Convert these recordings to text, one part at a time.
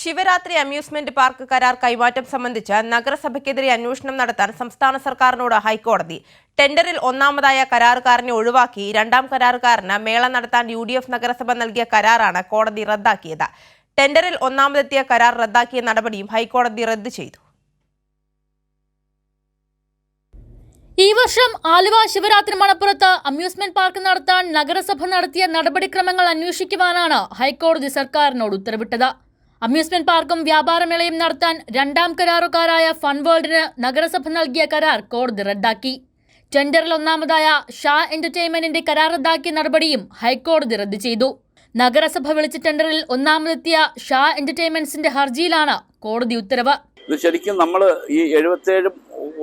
Shivaratri amusement park കരാർ കൈമാറ്റം സംബന്ധിച്ച് നഗരസഭയ്ക്കെതിരെ അന്വേഷണം നടത്താൻ സംസ്ഥാന സർക്കാരിനോട് ഹൈക്കോടതി. ടെൻഡറിൽ ഒന്നാമതായ കരാറുകാരനെ ഒഴിവാക്കി രണ്ടാം കരാറുകാരന് മേള നടത്താൻ യു നഗരസഭ നൽകിയ കരാറാണ് കോടതി റദ്ദാക്കിയത്. ടെൻഡറിൽ ഒന്നാമതെത്തിയ കരാർ റദ്ദാക്കിയ നടപടിയും ഹൈക്കോടതി റദ്ദ് ചെയ്തു. ഈ വർഷം ആലുവ ശിവരാത്രി മണപ്പുറത്ത് അമ്യൂസ്മെന്റ് പാർക്ക് നടത്താൻ നഗരസഭ നടത്തിയ നടപടിക്രമങ്ങൾ അന്വേഷിക്കുവാനാണ് ഹൈക്കോടതി സർക്കാരിനോട് ഉത്തരവിട്ടത്. അമ്യൂസ്മെന്റ് പാർക്കും വ്യാപാരമേളയും നടത്താൻ രണ്ടാം കരാറുകാരായ ഫൺ ഫൺവേൾഡിന് നഗരസഭ നൽകിയ കരാർ കോടതി റദ്ദാക്കി. ടെൻഡറിൽ ഒന്നാമതായ ഷാ എന്റർടൈൻമെന്റിന്റെ കരാർ റദ്ദാക്കിയ നടപടിയും ഹൈക്കോടതി റദ്ദ് ചെയ്തു. നഗരസഭ വിളിച്ച ടെൻഡറിൽ ഒന്നാമതെത്തിയ ഷാ എന്റർടൈൻമെന്റ്സിന്റെ ഹർജിയിലാണ് കോടതി ഉത്തരവ്. ഇത് ശരിക്കും നമ്മൾ ഈ എഴുപത്തേഴും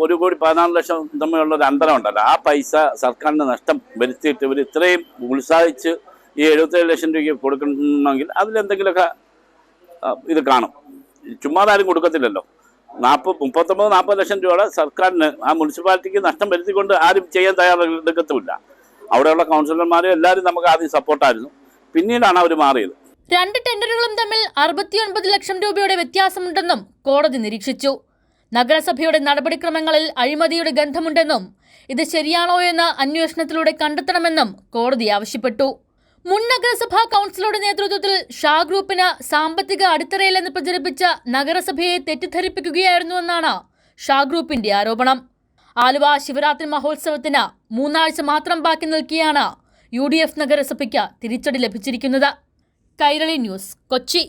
ഒരു കോടി പതിനാല് ലക്ഷം തമ്മിലുള്ള ഒരു അന്തരം ഉണ്ടല്ലോ. ആ പൈസ സർക്കാരിന് നഷ്ടം വരുത്തിയിട്ട് ഇവർ ഇത്രയും ഉത്സാഹിച്ച് ഈ എഴുപത്തേഴ് ലക്ഷം രൂപയ്ക്ക് കൊടുക്കണമെങ്കിൽ അതിലെന്തെങ്കിലുമൊക്കെ ഇത് കാണും. ചുമ്മാതാരും കൊടുക്കത്തില്ലല്ലോ. നാൽപ്പത് മുപ്പത്തൊമ്പത് നാൽപ്പത് ലക്ഷം രൂപയുടെ സർക്കാരിന് ആ മുനിസിപ്പാലിറ്റിക്ക് നഷ്ടം വരുത്തിക്കൊണ്ട് ആരും ചെയ്യാൻ തയ്യാറെടുക്കത്തുമില്ല അവിടെയുള്ള കൗൺസിലർമാരും എല്ലാവരും നമുക്ക് ആദ്യം സപ്പോർട്ടായിരുന്നു. പിന്നീടാണ് അവർ മാറിയത്. രണ്ട് ടെൻഡറുകളും തമ്മിൽ അറുപത്തിയൊൻപത് ലക്ഷം രൂപയുടെ വ്യത്യാസമുണ്ടെന്നും കോടതി നിരീക്ഷിച്ചു. നഗരസഭയുടെ നടപടിക്രമങ്ങളിൽ അഴിമതിയുടെ ഗന്ധമുണ്ടെന്നും ഇത് ശരിയാണോ എന്ന് അന്വേഷണത്തിലൂടെ കണ്ടെത്തണമെന്നും കോടതി ആവശ്യപ്പെട്ടു. മുൻ നഗരസഭാ കൗൺസിലറുടെ നേതൃത്വത്തിൽ ഷാ ഗ്രൂപ്പിന് സാമ്പത്തിക അടിത്തറയില്ലെന്ന് പ്രചരിപ്പിച്ച നഗരസഭയെ തെറ്റിദ്ധരിപ്പിക്കുകയായിരുന്നുവെന്നാണ് ഷാ ഗ്രൂപ്പിന്റെ ആരോപണം. ആലുവ ശിവരാത്രി മഹോത്സവത്തിന് മൂന്നാഴ്ച മാത്രം ബാക്കി നിൽക്കിയാണ് യു ഡി എഫ് നഗരസഭയ്ക്ക് തിരിച്ചടി ലഭിച്ചിരിക്കുന്നത്. കൈരളി ന്യൂസ് കൊച്ചി.